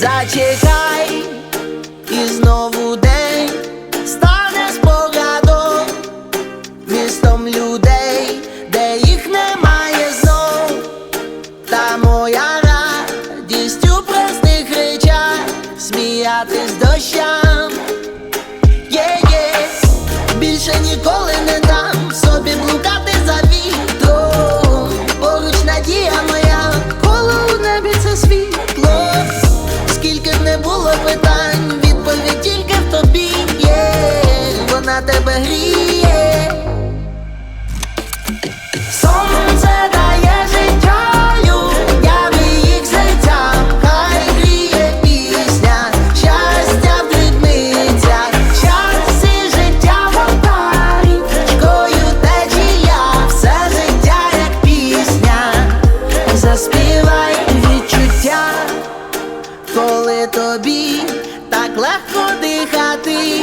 Зачекай і знову день стане спогадом містом людей, де їх немає знов, та моя радість у простих речах сміятись доща. тобі так легко дихати,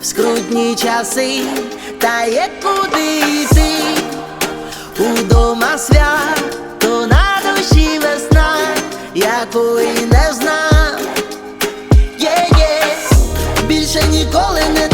в скрутні часи та є куди йти, удома свято на весна, якої не знав, є, є. Більше ніколи не.